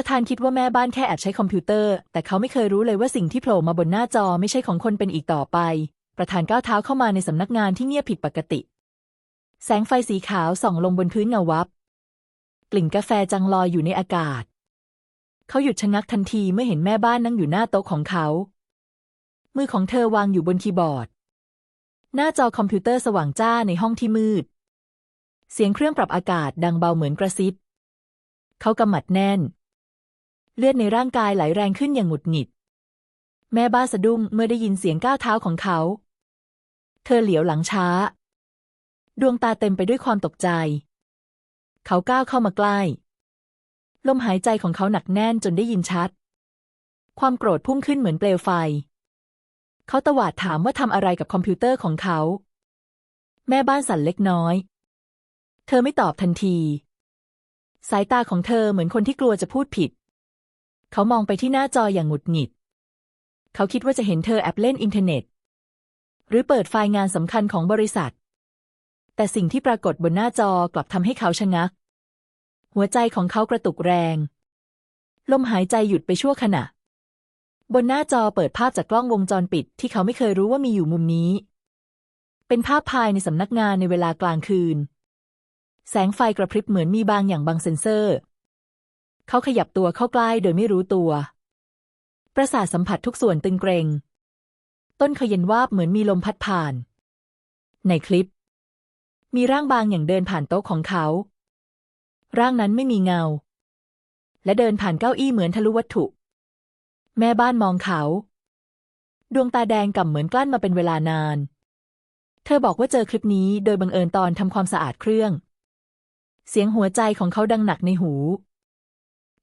ประธานคิดว่าแม่บ้านแค่แอบใช้คอมพิวเตอร์ แต่เขาไม่เคยรู้เลยว่าสิ่งที่โผล่มาบนหน้าจอไม่ใช่ของคนเป็นอีกต่อไป ประธานก้าวเท้าเข้ามาในสำนักงานที่เงียบผิดปกติ แสงไฟสีขาวส่องลงบนพื้นเงาวับ กลิ่นกาแฟจังลอยอยู่ในอากาศ เขาหยุดชะงักทันทีเมื่อเห็นแม่บ้านนั่งอยู่หน้าโต๊ะของเขา มือของเธอวางอยู่บนคีย์บอร์ด หน้าจอคอมพิวเตอร์สว่างจ้าในห้องที่มืด เสียงเครื่องปรับอากาศดังเบาเหมือนกระซิบ เขากำหมัดแน่น เลือดในร่างกายไหลแรงขึ้นอย่างหงุดหงิด แม่บ้านสะดุ้งเมื่อได้ยินเสียงก้าวเท้าของเขา เธอเหลียวหลังช้า ดวงตาเต็มไปด้วยความตกใจ เขาก้าวเข้ามาใกล้ ลมหายใจของเขาหนักแน่นจนได้ยินชัด ความโกรธพุ่งขึ้นเหมือนเปลวไฟ เขาตวาดถามว่าทำอะไรกับคอมพิวเตอร์ของเขา แม่บ้านสั่นเล็กน้อย เธอไม่ตอบทันที สายตาของเธอเหมือนคนที่กลัวจะพูดผิด เขามองไปที่หน้าจออย่างหงุดหงิด เขาคิดว่าจะเห็นเธอแอบเล่นอินเทอร์เน็ต หรือเปิดไฟล์งานสำคัญของบริษัท แต่สิ่งที่ปรากฏบนหน้าจอกลับทำให้เขาชะงัก หัวใจของเขากระตุกแรง ลมหายใจหยุดไปชั่วขณะ บนหน้าจอเปิดภาพจากกล้องวงจรปิด ที่เขาไม่เคยรู้ว่ามีอยู่มุมนี้ เป็นภาพภายในสำนักงานในเวลากลางคืน แสงไฟกระพริบเหมือนมีบางอย่างบังเซ็นเซอร์ เขาขยับตัวเข้าใกล้โดยไม่รู้ตัว ประสาทสัมผัสทุกส่วนตึงเกรงต้นเขยินวาบเหมือนมีลมพัดผ่าน ในคลิป มีร่างบางอย่างเดินผ่านโต๊ะของเขา ร่างนั้นไม่มีเงา และเดินผ่านเก้าอี้เหมือนทะลุวัตถุ แม่บ้านมองเขา ดวงตาแดงก่ำเหมือนกลั้นมาเป็นเวลานาน เธอบอกว่าเจอคลิปนี้โดยบังเอิญตอนทำความสะอาดเครื่องเสียงหัวใจของเขาดังหนักในหู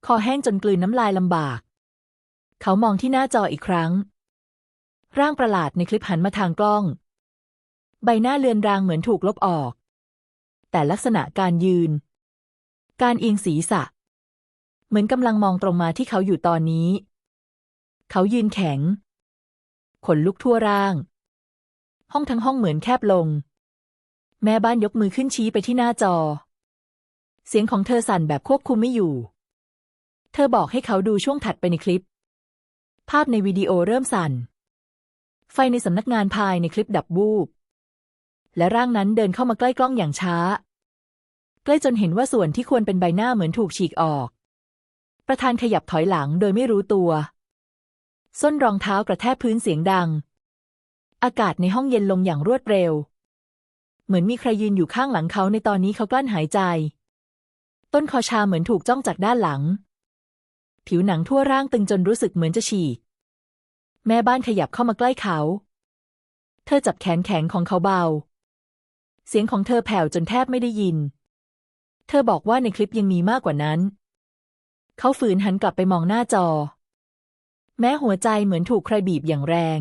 คอแห้งจนกลืนน้ำลายลำบาก เขามองที่หน้าจออีกครั้ง ร่างประหลาดในคลิปหันมาทางกล้อง ใบหน้าเลือนรางเหมือนถูกลบออก แต่ลักษณะการยืน การเอียงศีรษะ เหมือนกำลังมองตรงมาที่เขาอยู่ตอนนี้ เขายืนแข็ง ขนลุกทั่วร่าง ห้องทั้งห้องเหมือนแคบลง แม่บ้านยกมือขึ้นชี้ไปที่หน้าจอ เสียงของเธอสั่นแบบควบคุมไม่อยู่ เธอบอกให้เขาดูช่วงถัดไปในคลิป ภาพในวิดีโอเริ่มสั่น ไฟในสำนักงานภายในคลิปดับวูบ และร่างนั้นเดินเข้ามาใกล้กล้องอย่างช้า ใกล้จนเห็นว่าส่วนที่ควรเป็นใบหน้าเหมือนถูกฉีกออก ประธานขยับถอยหลังโดยไม่รู้ตัว ส้นรองเท้ากระแทกพื้นเสียงดัง อากาศในห้องเย็นลงอย่างรวดเร็ว เหมือนมีใครยืนอยู่ข้างหลังเขาในตอนนี้เขากลั้นหายใจ ต้นคอชาเหมือนถูกจ้องจากด้านหลัง ผิวหนังทั่วร่างตึงจนรู้สึกเหมือนจะฉีก แม่บ้านขยับเข้ามาใกล้เขา เธอจับแขนแข็งของเขาเบา เสียงของเธอแผ่วจนแทบไม่ได้ยิน เธอบอกว่าในคลิปยังมีมากกว่านั้น เขาฝืนหันกลับไปมองหน้าจอ แม้หัวใจเหมือนถูกใครบีบอย่างแรง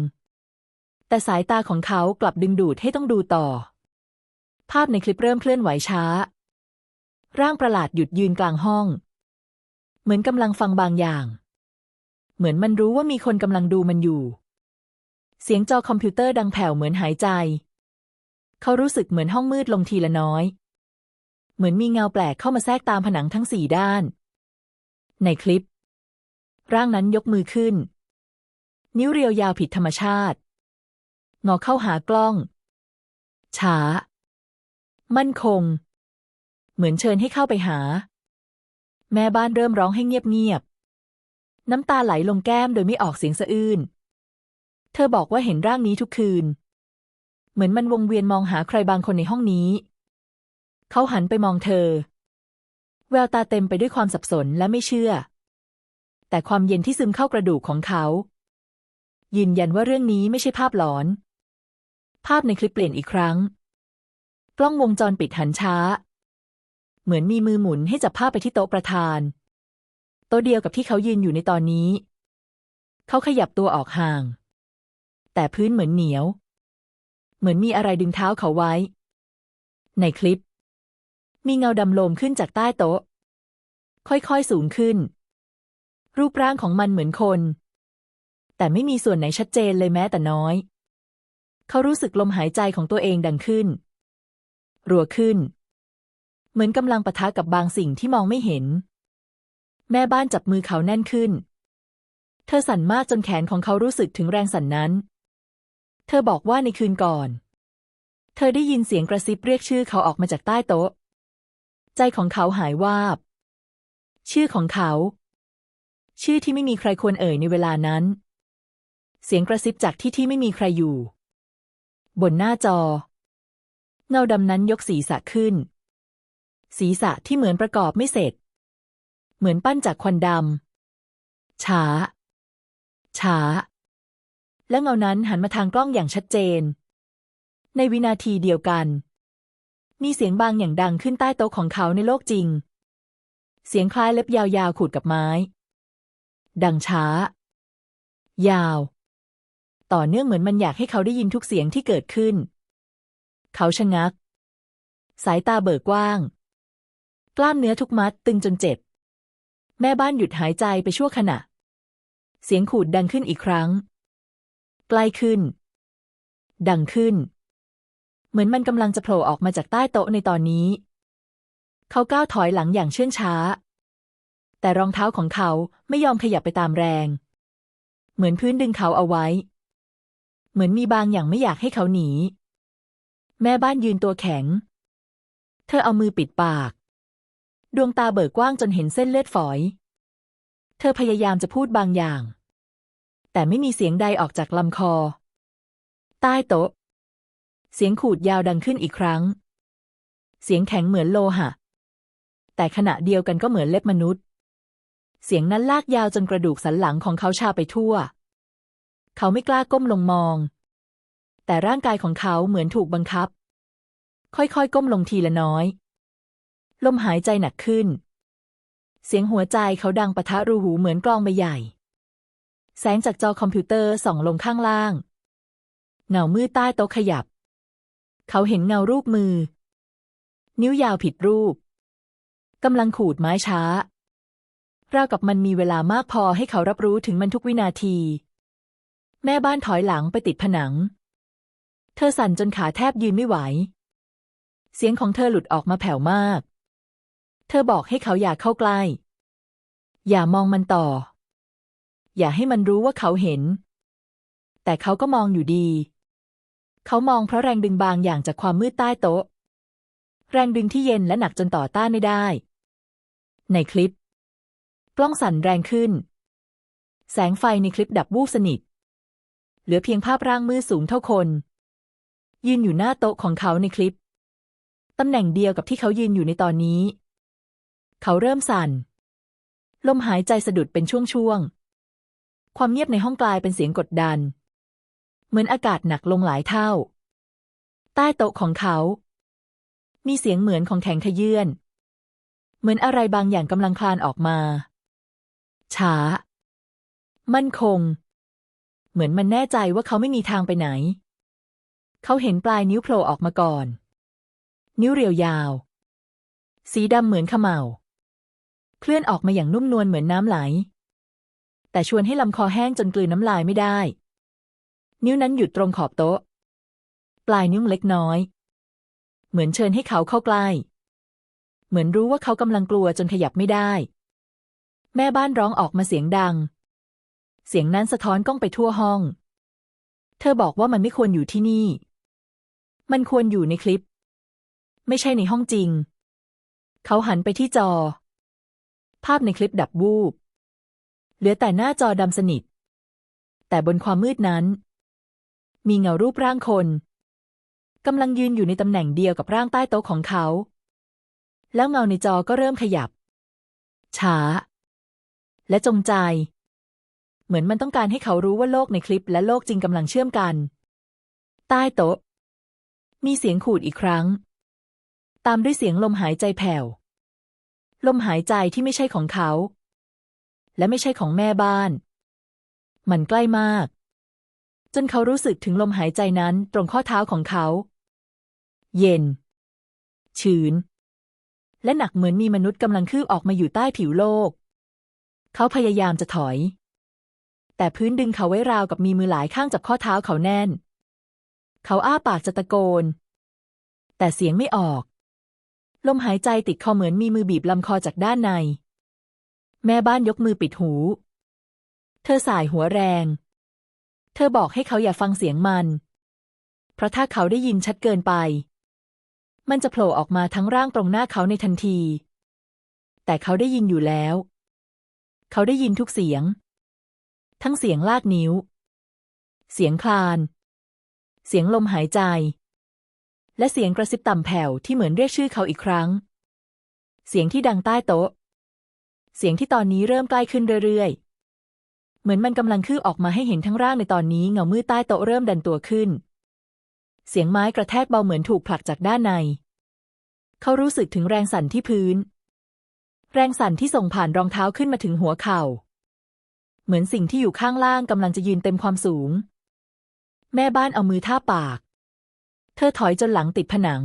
แต่สายตาของเขากลับดึงดูดให้ต้องดูต่อ ภาพในคลิปเริ่มเคลื่อนไหวช้า ร่างประหลาดหยุดยืนกลางห้อง เหมือนกำลังฟังบางอย่าง เหมือนมันรู้ว่ามีคนกำลังดูมันอยู่ เสียงจอคอมพิวเตอร์ดังแผ่วเหมือนหายใจ เขารู้สึกเหมือนห้องมืดลงทีละน้อย เหมือนมีเงาแปลกเข้ามาแทรกตามผนังทั้งสี่ด้าน ในคลิป ร่างนั้นยกมือขึ้น นิ้วเรียวยาวผิดธรรมชาติงอเข้าหากล้อง ช้า มั่นคง เหมือนเชิญให้เข้าไปหา แม่บ้านเริ่มร้องให้เงียบๆ น้ำตาไหลลงแก้มโดยไม่ออกเสียงสะอื้น เธอบอกว่าเห็นร่างนี้ทุกคืน เหมือนมันวงเวียนมองหาใครบางคนในห้องนี้ เขาหันไปมองเธอ แววตาเต็มไปด้วยความสับสนและไม่เชื่อ แต่ความเย็นที่ซึมเข้ากระดูกของเขา ยืนยันว่าเรื่องนี้ไม่ใช่ภาพหลอน ภาพในคลิปเปลี่ยนอีกครั้ง กล้องวงจรปิดหันช้า เหมือนมีมือหมุนให้จับภาพไปที่โต๊ะประธาน โต๊ะเดียวกับที่เขายืนอยู่ในตอนนี้ เขาขยับตัวออกห่าง แต่พื้นเหมือนเหนียว เหมือนมีอะไรดึงเท้าเขาไว้ ในคลิป มีเงาดำโลมขึ้นจากใต้โต๊ะ ค่อยๆสูงขึ้น รูปร่างของมันเหมือนคน แต่ไม่มีส่วนไหนชัดเจนเลยแม้แต่น้อย เขารู้สึกลมหายใจของตัวเองดังขึ้น รัวขึ้น เหมือนกำลังปะทะกับบางสิ่งที่มองไม่เห็น แม่บ้านจับมือเขาแน่นขึ้น เธอสั่นมากจนแขนของเขารู้สึกถึงแรงสั่นนั้น เธอบอกว่าในคืนก่อน เธอได้ยินเสียงกระซิบเรียกชื่อเขาออกมาจากใต้โต๊ะ ใจของเขาหายวาบ ชื่อของเขา ชื่อที่ไม่มีใครควรเอ่ยในเวลานั้น เสียงกระซิบจากที่ที่ไม่มีใครอยู่ บนหน้าจอ เงาดำนั้นยกศีรษะขึ้น ศีรษะที่เหมือนประกอบไม่เสร็จ เหมือนปั้นจากควันดำช้า ช้า และเงานั้นหันมาทางกล้องอย่างชัดเจน ในวินาทีเดียวกัน มีเสียงบางอย่างดังขึ้นใต้โต๊ะของเขาในโลกจริง เสียงคล้ายเล็บยาวๆขูดกับไม้ ดังช้า ยาว ต่อเนื่องเหมือนมันอยากให้เขาได้ยินทุกเสียงที่เกิดขึ้น เขาชะงัก สายตาเบิกกว้าง กล้ามเนื้อทุกมัดตึงจนเจ็บ แม่บ้านหยุดหายใจไปชั่วขณะ เสียงขูดดังขึ้นอีกครั้งใกล้ขึ้น ดังขึ้น เหมือนมันกำลังจะโผล่ออกมาจากใต้โต๊ะในตอนนี้ เขาก้าวถอยหลังอย่างเชื่องช้า แต่รองเท้าของเขาไม่ยอมขยับไปตามแรง เหมือนพื้นดึงเขาเอาไว้ เหมือนมีบางอย่างไม่อยากให้เขาหนี แม่บ้านยืนตัวแข็ง เธอเอามือปิดปาก ดวงตาเบิกกว้างจนเห็นเส้นเลือดฝอย เธอพยายามจะพูดบางอย่าง แต่ไม่มีเสียงใดออกจากลำคอ ใต้โต๊ะ เสียงขูดยาวดังขึ้นอีกครั้ง เสียงแข็งเหมือนโลหะ แต่ขณะเดียวกันก็เหมือนเล็บมนุษย์ เสียงนั้นลากยาวจนกระดูกสันหลังของเขาชาไปทั่ว เขาไม่กล้าก้มลงมอง แต่ร่างกายของเขาเหมือนถูกบังคับ ค่อยๆ ก้มลงทีละน้อย ลมหายใจหนักขึ้น เสียงหัวใจเขาดังปะทะรูหูเหมือนกลองใบใหญ่ แสงจากจอคอมพิวเตอร์ส่องลงข้างล่าง เงามืดใต้โต๊ะขยับ เขาเห็นเงารูปมือ นิ้วยาวผิดรูปกำลังขูดไม้ช้า ราวกับมันมีเวลามากพอให้เขารับรู้ถึงมันทุกวินาที แม่บ้านถอยหลังไปติดผนัง เธอสั่นจนขาแทบยืนไม่ไหว เสียงของเธอหลุดออกมาแผ่วมาก เธอบอกให้เขาอย่าเข้าใกล้ อย่ามองมันต่อ อย่าให้มันรู้ว่าเขาเห็น แต่เขาก็มองอยู่ดี เขามองเพราะแรงดึงบางอย่างจากความมืดใต้โต๊ะ แรงดึงที่เย็นและหนักจนต่อต้านไม่ได้ ในคลิป กล้องสั่นแรงขึ้น แสงไฟในคลิปดับวูบสนิท เหลือเพียงภาพร่างมืดสูงเท่าคน ยืนอยู่หน้าโต๊ะของเขาในคลิปตำแหน่งเดียวกับที่เขายืนอยู่ในตอนนี้ เขาเริ่มสั่น ลมหายใจสะดุดเป็นช่วงๆ ความเงียบในห้องกลายเป็นเสียงกดดัน เหมือนอากาศหนักลงหลายเท่า ใต้โต๊ะของเขา มีเสียงเหมือนของแข็งขยื่น เหมือนอะไรบางอย่างกำลังคลานออกมา ช้า มั่นคง เหมือนมันแน่ใจว่าเขาไม่มีทางไปไหน เขาเห็นปลายนิ้วโผล่ออกมาก่อน นิ้วเรียวยาวสีดำเหมือนขมเหลา เคลื่อนออกมาอย่างนุ่มนวลเหมือนน้ำไหล แต่ชวนให้ลำคอแห้งจนกลืนน้ำลายไม่ได้ นิ้วนั้นหยุดตรงขอบโต๊ะ ปลายนิ้วเล็กน้อย เหมือนเชิญให้เขาเข้าใกล้ เหมือนรู้ว่าเขากำลังกลัวจนขยับไม่ได้ แม่บ้านร้องออกมาเสียงดัง เสียงนั้นสะท้อนกล้องไปทั่วห้อง เธอบอกว่ามันไม่ควรอยู่ที่นี่ มันควรอยู่ในคลิป ไม่ใช่ในห้องจริง เขาหันไปที่จอ ภาพในคลิปดับวูบ เหลือแต่หน้าจอดำสนิท แต่บนความมืดนั้น มีเงารูปร่างคนกำลังยืนอยู่ในตำแหน่งเดียวกับร่างใต้โต๊ะของเขา แล้วเงาในจอก็เริ่มขยับ ช้า และจงใจ เหมือนมันต้องการให้เขารู้ว่าโลกในคลิปและโลกจริงกำลังเชื่อมกัน ใต้โต๊ะ มีเสียงขูดอีกครั้ง ตามด้วยเสียงลมหายใจแผ่ว ลมหายใจที่ไม่ใช่ของเขา และไม่ใช่ของแม่บ้าน มันใกล้มาก จนเขารู้สึกถึงลมหายใจนั้นตรงข้อเท้าของเขา เย็น ชื้น และหนักเหมือนมีมนุษย์กำลังคืบออกมาอยู่ใต้ผิวโลก เขาพยายามจะถอย แต่พื้นดึงเขาไว้ราวกับมีมือหลายข้างจับข้อเท้าเขาแน่น เขาอ้าปากจะตะโกน แต่เสียงไม่ออก ลมหายใจติดคอเหมือนมีมือบีบลำคอจากด้านใน แม่บ้านยกมือปิดหู เธอสายหัวแรง เธอบอกให้เขาอย่าฟังเสียงมัน เพราะถ้าเขาได้ยินชัดเกินไป มันจะโผล่ออกมาทั้งร่างตรงหน้าเขาในทันที แต่เขาได้ยินอยู่แล้ว เขาได้ยินทุกเสียง ทั้งเสียงลากนิ้ว เสียงคลาน เสียงลมหายใจ และเสียงกระซิบต่ำแผ่วที่เหมือนเรียกชื่อเขาอีกครั้ง เสียงที่ดังใต้โต๊ะ เสียงที่ตอนนี้เริ่มใกล้ขึ้นเรื่อยๆ เหมือนมันกำลังคืบออกมาให้เห็นทั้งร่างในตอนนี้เงามืดใต้โต๊ะเริ่มดันตัวขึ้น เสียงไม้กระแทกเบาเหมือนถูกผลักจากด้านใน เขารู้สึกถึงแรงสั่นที่พื้น แรงสั่นที่ส่งผ่านรองเท้าขึ้นมาถึงหัวเข่า เหมือนสิ่งที่อยู่ข้างล่างกำลังจะยืนเต็มความสูง แม่บ้านเอามือท่าปาก เธอถอยจนหลังติดผนัง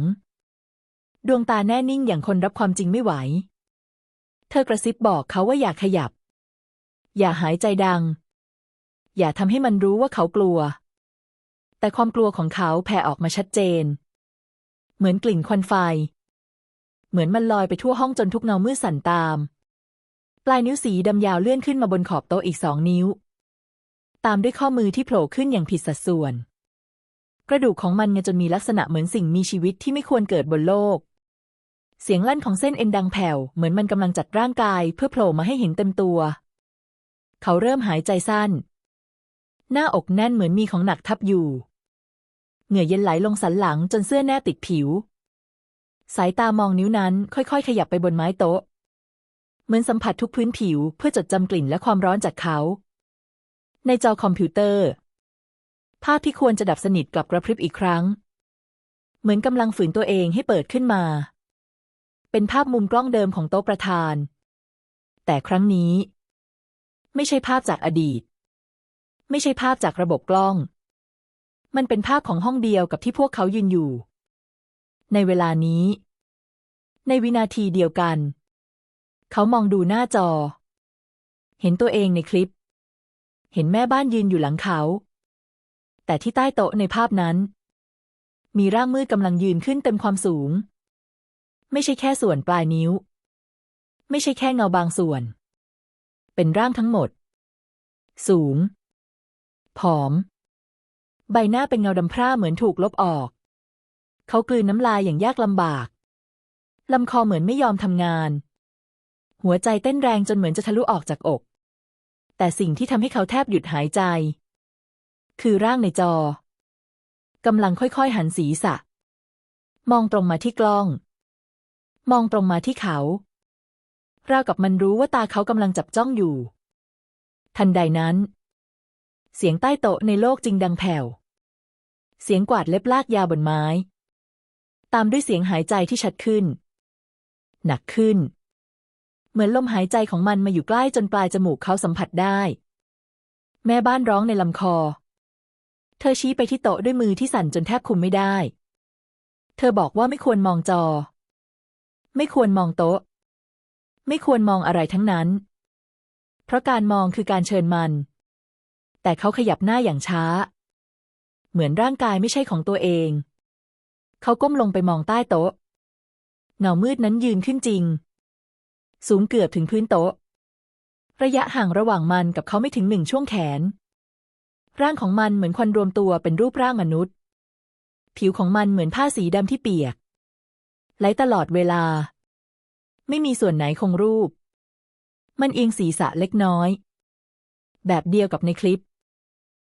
ดวงตาแน่นิ่งอย่างคนรับความจริงไม่ไหว เธอกระซิบบอกเขาว่าอย่าขยับ อย่าหายใจดัง อย่าทำให้มันรู้ว่าเขากลัว แต่ความกลัวของเขาแผ่ออกมาชัดเจน เหมือนกลิ่นควันไฟ เหมือนมันลอยไปทั่วห้องจนทุกเงามืดสั่นตาม ปลายนิ้วสีดำยาวเลื่อนขึ้นมาบนขอบโต๊ะอีกสองนิ้ว ตามด้วยข้อมือที่โผล่ขึ้นอย่างผิดสัดส่วน กระดูกของมันไงจนมีลักษณะเหมือนสิ่งมีชีวิตที่ไม่ควรเกิดบนโลก เสียงลั่นของเส้นเอ็นดังแผ่ว เหมือนมันกำลังจัดร่างกายเพื่อโผล่มาให้เห็นเต็มตัว เขาเริ่มหายใจสั้น หน้าอกแน่นเหมือนมีของหนักทับอยู่ เหงื่อเย็นไหลลงสันหลังจนเสื้อแน่ติดผิว สายตามองนิ้วนั้นค่อยๆ ขยับไปบนไม้โต๊ะ เหมือนสัมผัสทุกพื้นผิวเพื่อจดจำกลิ่นและความร้อนจากเขา ในจอคอมพิวเตอร์ ภาพที่ควรจะดับสนิทกลับกระพริบอีกครั้ง เหมือนกำลังฝืนตัวเองให้เปิดขึ้นมา เป็นภาพมุมกล้องเดิมของโต๊ะประธาน แต่ครั้งนี้ ไม่ใช่ภาพจากอดีต ไม่ใช่ภาพจากระบบกล้อง มันเป็นภาพของห้องเดียวกับที่พวกเขายืนอยู่ ในเวลานี้ ในวินาทีเดียวกัน เขามองดูหน้าจอ เห็นตัวเองในคลิป เห็นแม่บ้านยืนอยู่หลังเขา แต่ที่ใต้โต๊ะในภาพนั้น มีร่างมืดกำลังยืนขึ้นเต็มความสูง ไม่ใช่แค่ส่วนปลายนิ้ว ไม่ใช่แค่เงาบางส่วน เป็นร่างทั้งหมด สูง ผอม ใบหน้าเป็นเงาดำพร่าเหมือนถูกลบออก เขากลืนน้ำลายอย่างยากลำบากลำคอเหมือนไม่ยอมทำงาน หัวใจเต้นแรงจนเหมือนจะทะลุออกจากอก แต่สิ่งที่ทำให้เขาแทบหยุดหายใจ คือร่างในจอกำลังค่อยๆ หันศีรษะ มองตรงมาที่กล้อง มองตรงมาที่เขาราวกับมันรู้ว่าตาเขากำลังจับจ้องอยู่ ทันใดนั้น เสียงใต้โต๊ะในโลกจริงดังแผ่ว เสียงกวาดเล็บลากยาบนไม้ ตามด้วยเสียงหายใจที่ชัดขึ้น หนักขึ้น เหมือนลมหายใจของมันมาอยู่ใกล้จนปลายจมูกเขาสัมผัสได้ แม่บ้านร้องในลำคอ เธอชี้ไปที่โต๊ะด้วยมือที่สั่นจนแทบคุมไม่ได้ เธอบอกว่าไม่ควรมองจอ ไม่ควรมองโต๊ะ ไม่ควรมองอะไรทั้งนั้น เพราะการมองคือการเชิญมัน แต่เขาขยับหน้าอย่างช้า เหมือนร่างกายไม่ใช่ของตัวเอง เขาก้มลงไปมองใต้โต๊ะ เงามืดนั้นยืนขึ้นจริง สูงเกือบถึงพื้นโต๊ะ ระยะห่างระหว่างมันกับเขาไม่ถึงหนึ่งช่วงแขน ร่างของมันเหมือนควันรวมตัวเป็นรูปร่างมนุษย์ ผิวของมันเหมือนผ้าสีดำที่เปียก ไหลตลอดเวลา ไม่มีส่วนไหนคงรูป มันเอียงศีรษะเล็กน้อย แบบเดียวกับในคลิป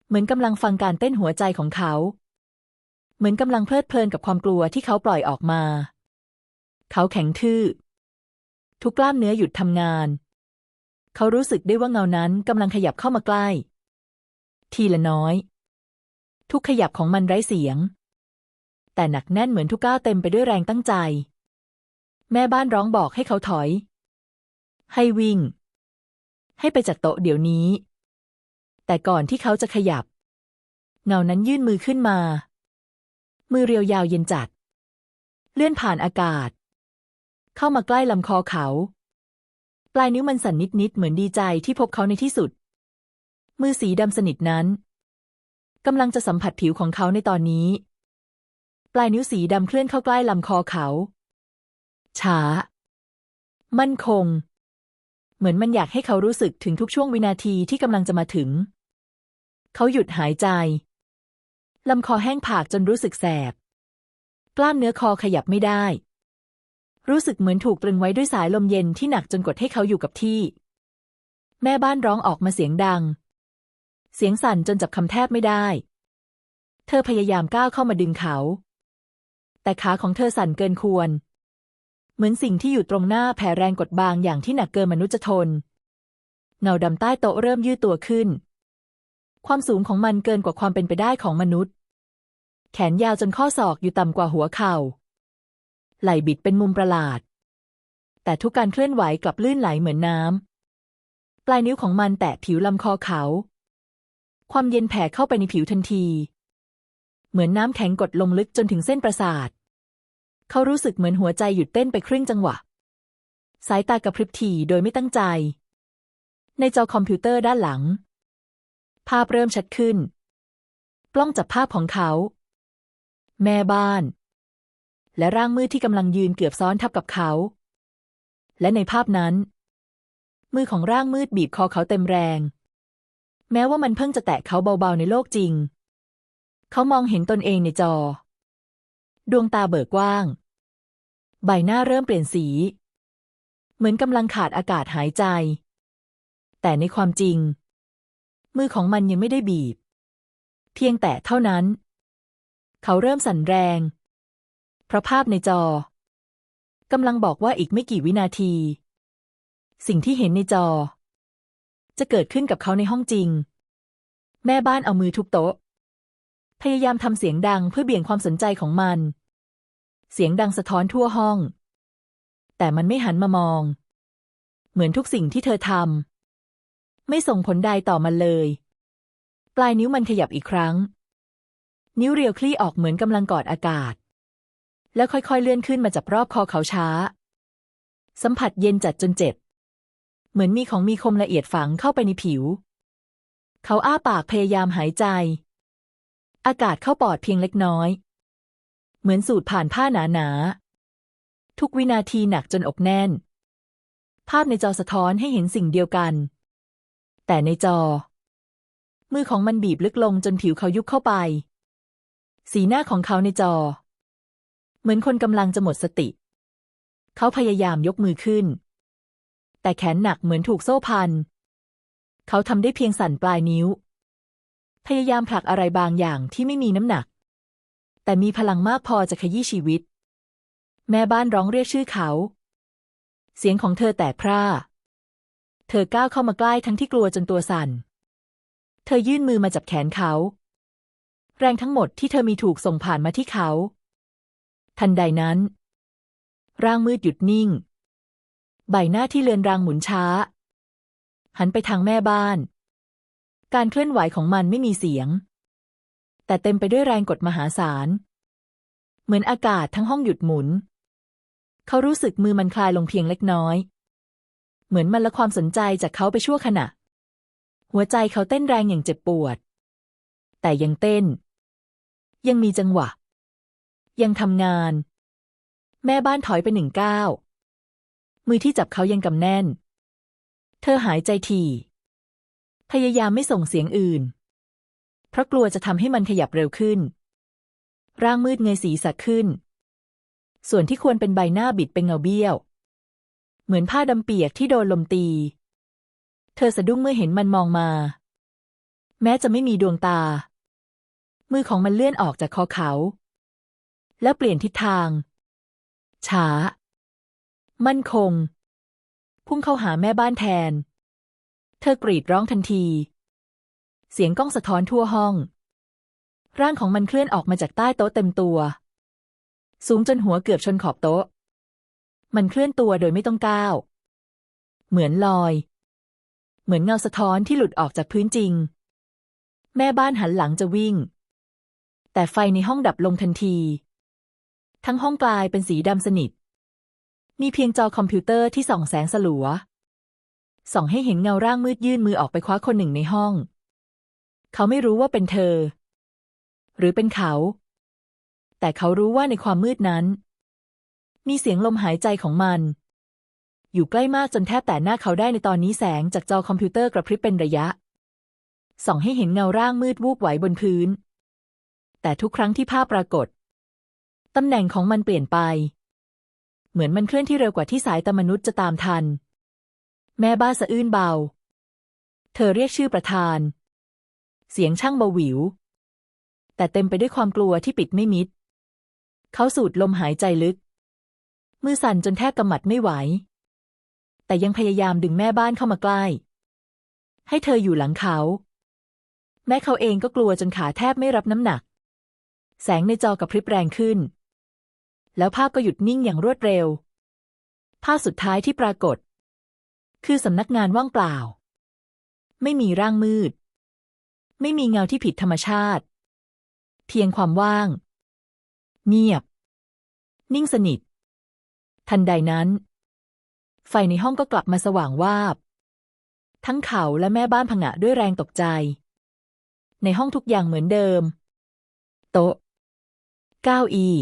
เหมือนกำลังฟังการเต้นหัวใจของเขา เหมือนกำลังเพลิดเพลินกับความกลัวที่เขาปล่อยออกมา เขาแข็งทื่อ ทุกกล้ามเนื้อหยุดทำงาน เขารู้สึกได้ว่าเงานั้นกำลังขยับเข้ามาใกล้ ทีละน้อย ทุกขยับของมันไร้เสียง แต่หนักแน่นเหมือนทุกก้าวเต็มไปด้วยแรงตั้งใจ แม่บ้านร้องบอกให้เขาถอย ให้วิ่ง ให้ไปจากโต๊ะเดี๋ยวนี้ แต่ก่อนที่เขาจะขยับ เงานั้นยื่นมือขึ้นมา มือเรียวยาวเย็นจัด เลื่อนผ่านอากาศ เข้ามาใกล้ลำคอเขา ปลายนิ้วมันสั่นนิดๆเหมือนดีใจที่พบเขาในที่สุด มือสีดำสนิทนั้นกำลังจะสัมผัสผิวของเขาในตอนนี้ ปลายนิ้วสีดำเคลื่อนเข้าใกล้ลำคอเขา ช้า มั่นคง เหมือนมันอยากให้เขารู้สึกถึงทุกช่วงวินาทีที่กำลังจะมาถึง เขาหยุดหายใจลำคอแห้งผากจนรู้สึกแสบ กล้ามเนื้อคอขยับไม่ได้ รู้สึกเหมือนถูกตรึงไว้ด้วยสายลมเย็นที่หนักจนกดให้เขาอยู่กับที่ แม่บ้านร้องออกมาเสียงดัง เสียงสั่นจนจับคำแทบไม่ได้ เธอพยายามก้าวเข้ามาดึงเขา แต่ขาของเธอสั่นเกินควร เหมือนสิ่งที่อยู่ตรงหน้าแผ่แรงกดบางอย่างที่หนักเกินมนุษย์จะทน เงาดำใต้โต๊ะเริ่มยืดตัวขึ้น ความสูงของมันเกินกว่าความเป็นไปได้ของมนุษย์ แขนยาวจนข้อศอกอยู่ต่ำกว่าหัวเข่า ไหล่บิดเป็นมุมประหลาด แต่ทุกการเคลื่อนไหวกลับลื่นไหลเหมือนน้ำปลายนิ้วของมันแตะผิวลำคอเขา ความเย็นแผ่เข้าไปในผิวทันที เหมือนน้ำแข็งกดลงลึกจนถึงเส้นประสาท เขารู้สึกเหมือนหัวใจหยุดเต้นไปครึ่งจังหวะ สายตากระพริบถี่โดยไม่ตั้งใจ ในจอคอมพิวเตอร์ด้านหลัง ภาพเริ่มชัดขึ้น กล้องจับภาพของเขา แม่บ้าน และร่างมืดที่กำลังยืนเกือบซ้อนทับกับเขา และในภาพนั้น มือของร่างมืดบีบคอเขาเต็มแรง แม้ว่ามันเพิ่งจะแตะเขาเบาๆในโลกจริง เขามองเห็นตนเองในจอ ดวงตาเบิกกว้าง ใบหน้าเริ่มเปลี่ยนสี เหมือนกำลังขาดอากาศหายใจ แต่ในความจริง มือของมันยังไม่ได้บีบ เพียงแต่เท่านั้น เขาเริ่มสั่นแรง เพราะภาพในจอกำลังบอกว่าอีกไม่กี่วินาที สิ่งที่เห็นในจอ จะเกิดขึ้นกับเขาในห้องจริง แม่บ้านเอามือทุบโต๊ะ พยายามทำเสียงดังเพื่อเบี่ยงความสนใจของมัน เสียงดังสะท้อนทั่วห้อง แต่มันไม่หันมามอง เหมือนทุกสิ่งที่เธอทำไม่ส่งผลใดต่อมันเลย ปลายนิ้วมันขยับอีกครั้ง นิ้วเรียวคลี่ออกเหมือนกำลังกอดอากาศ แล้วค่อยๆเลื่อนขึ้นมาจับรอบคอเขาช้า สัมผัสเย็นจัดจนเจ็บ เหมือนมีของมีคมละเอียดฝังเข้าไปในผิว เขาอ้าปากพยายามหายใจ อากาศเข้าปอดเพียงเล็กน้อย เหมือนสูดผ่านผ้าหนาๆทุกวินาทีหนักจนอกแน่น ภาพในจอสะท้อนให้เห็นสิ่งเดียวกัน แต่ในจอ มือของมันบีบลึกลงจนผิวเขายุบเข้าไป สีหน้าของเขาในจอ เหมือนคนกำลังจะหมดสติ เขาพยายามยกมือขึ้น แต่แขนหนักเหมือนถูกโซ่พัน เขาทำได้เพียงสั่นปลายนิ้ว พยายามผลักอะไรบางอย่างที่ไม่มีน้ำหนัก แต่มีพลังมากพอจะขยี้ชีวิต แม่บ้านร้องเรียกชื่อเขา เสียงของเธอแตกพร่า เธอก้าวเข้ามาใกล้ทั้งที่กลัวจนตัวสั่น เธอยื่นมือมาจับแขนเขา แรงทั้งหมดที่เธอมีถูกส่งผ่านมาที่เขา ทันใดนั้น ร่างมืดหยุดนิ่ง ใบหน้าที่เลือนรางหมุนช้า หันไปทางแม่บ้าน การเคลื่อนไหวของมันไม่มีเสียง แต่เต็มไปด้วยแรงกดมหาศาล เหมือนอากาศทั้งห้องหยุดหมุน เขารู้สึกมือมันคลายลงเพียงเล็กน้อย เหมือนมันละความสนใจจากเขาไปชั่วขณะ หัวใจเขาเต้นแรงอย่างเจ็บปวด แต่ยังเต้น ยังมีจังหวะ ยังทำงาน แม่บ้านถอยไปหนึ่งก้าว มือที่จับเขายังกำแน่น เธอหายใจถี่พยายามไม่ส่งเสียงอื่น เพราะกลัวจะทำให้มันขยับเร็วขึ้น ร่างมืดเงยศีรษะขึ้น ส่วนที่ควรเป็นใบหน้าบิดเป็นเงาเบี้ยว เหมือนผ้าดำเปียกที่โดนลมตี เธอสะดุ้งเมื่อเห็นมันมองมา แม้จะไม่มีดวงตา มือของมันเลื่อนออกจากคอเขา แล้วเปลี่ยนทิศทาง ช้า มั่นคง พุ่งเข้าหาแม่บ้านแทน เธอกรีดร้องทันที เสียงก้องสะท้อนทั่วห้อง ร่างของมันเคลื่อนออกมาจากใต้โต๊ะเต็มตัว สูงจนหัวเกือบชนขอบโต๊ะ มันเคลื่อนตัวโดยไม่ต้องก้าว เหมือนลอย เหมือนเงาสะท้อนที่หลุดออกจากพื้นจริง แม่บ้านหันหลังจะวิ่ง แต่ไฟในห้องดับลงทันที ทั้งห้องกลายเป็นสีดำสนิท มีเพียงจอคอมพิวเตอร์ที่ส่องแสงสลัว ส่องให้เห็นเงาร่างมืดยื่นมือออกไปคว้าคนหนึ่งในห้อง เขาไม่รู้ว่าเป็นเธอ หรือเป็นเขา แต่เขารู้ว่าในความมืดนั้น มีเสียงลมหายใจของมัน อยู่ใกล้มากจนแทบแต่หน้าเขาได้ในตอนนี้แสงจากจอคอมพิวเตอร์กระพริบเป็นระยะ ส่องให้เห็นเงาร่างมืดวูบไหวบนพื้น แต่ทุกครั้งที่ภาพปรากฏตำแหน่งของมันเปลี่ยนไป เหมือนมันเคลื่อนที่เร็วกว่าที่สายตามนุษย์จะตามทัน แม่บ้านสะอื้นเบา เธอเรียกชื่อประธาน เสียงช่างเบาหวิว แต่เต็มไปด้วยความกลัวที่ปิดไม่มิด เขาสูดลมหายใจลึก มือสั่นจนแทบกำมัดไม่ไหว แต่ยังพยายามดึงแม่บ้านเข้ามาใกล้ ให้เธออยู่หลังเขา แม้เขาเองก็กลัวจนขาแทบไม่รับน้ำหนัก แสงในจอกระพริบแรงขึ้น แล้วภาพก็หยุดนิ่งอย่างรวดเร็ว ภาพสุดท้ายที่ปรากฏ คือสำนักงานว่างเปล่า ไม่มีร่างมืด ไม่มีเงาที่ผิดธรรมชาติ เพียงความว่าง เงียบ นิ่งสนิท ทันใดนั้น ไฟในห้องก็กลับมาสว่างวาบ ทั้งเขาและแม่บ้านผงะด้วยแรงตกใจ ในห้องทุกอย่างเหมือนเดิม โต๊ะ เก้าอี้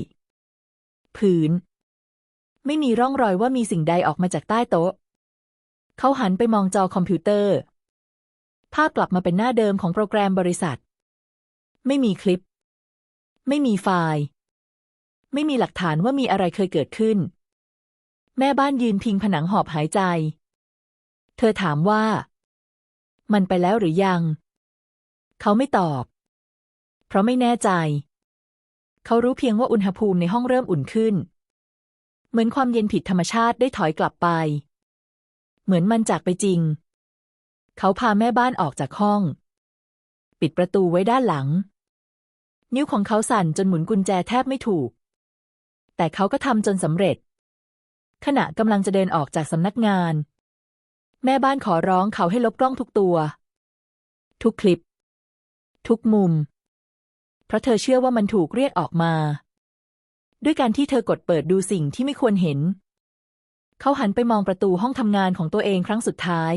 พื้น ไม่มีร่องรอยว่ามีสิ่งใดออกมาจากใต้โต๊ะ เขาหันไปมองจอคอมพิวเตอร์ ภาพกลับมาเป็นหน้าเดิมของโปรแกรมบริษัท ไม่มีคลิป ไม่มีไฟล์ ไม่มีหลักฐานว่ามีอะไรเคยเกิดขึ้น แม่บ้านยืนพิงผนังหอบหายใจ เธอถามว่า มันไปแล้วหรือยัง เขาไม่ตอบ เพราะไม่แน่ใจ เขารู้เพียงว่าอุณหภูมิในห้องเริ่มอุ่นขึ้น เหมือนความเย็นผิดธรรมชาติได้ถอยกลับไป เหมือนมันจากไปจริง เขาพาแม่บ้านออกจากห้อง ปิดประตูไว้ด้านหลัง นิ้วของเขาสั่นจนหมุนกุญแจแทบไม่ถูก แต่เขาก็ทำจนสำเร็จ ขณะกำลังจะเดินออกจากสำนักงาน แม่บ้านขอร้องเขาให้ลบกล้องทุกตัว ทุกคลิป ทุกมุม ราะเธอเชื่อว่ามันถูกเรียกออกมา ด้วยการที่เธอกดเปิดดูสิ่งที่ไม่ควรเห็น เขาหันไปมองประตูห้องทำงานของตัวเองครั้งสุดท้าย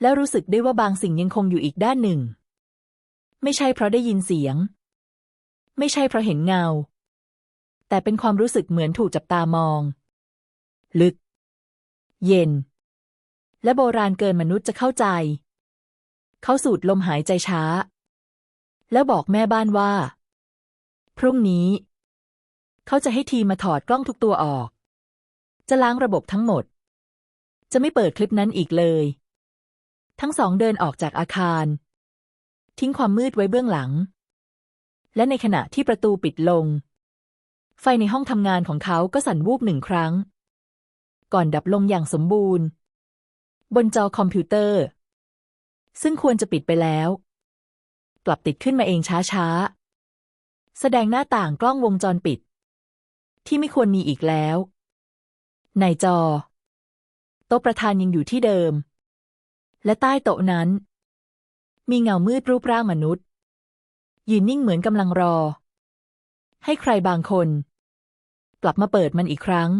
แล้วรู้สึกได้ว่าบางสิ่งยังคงอยู่อีกด้านหนึ่ง ไม่ใช่เพราะได้ยินเสียง ไม่ใช่เพราะเห็นเงา แต่เป็นความรู้สึกเหมือนถูกจับตามอง ลึก เย็น และโบราณเกินมนุษย์จะเข้าใจ เขาสูดลมหายใจช้า แล้วบอกแม่บ้านว่า พรุ่งนี้ เขาจะให้ทีมมาถอดกล้องทุกตัวออก จะล้างระบบทั้งหมด จะไม่เปิดคลิปนั้นอีกเลย ทั้งสองเดินออกจากอาคาร ทิ้งความมืดไว้เบื้องหลัง และในขณะที่ประตูปิดลง ไฟในห้องทำงานของเขาก็สั่นวูบหนึ่งครั้ง ก่อนดับลงอย่างสมบูรณ์ บนจอคอมพิวเตอร์ ซึ่งควรจะปิดไปแล้ว กลับติดขึ้นมาเองช้าๆ แสดงหน้าต่างกล้องวงจรปิด ที่ไม่ควรมีอีกแล้วในจอ โต๊ะประธานยังอยู่ที่เดิม และใต้โต๊ะนั้น มีเงามืดรูปร่างมนุษย์ยืนนิ่งเหมือนกำลังรอ ให้ใครบางคน กลับมาเปิดมันอีกครั้ง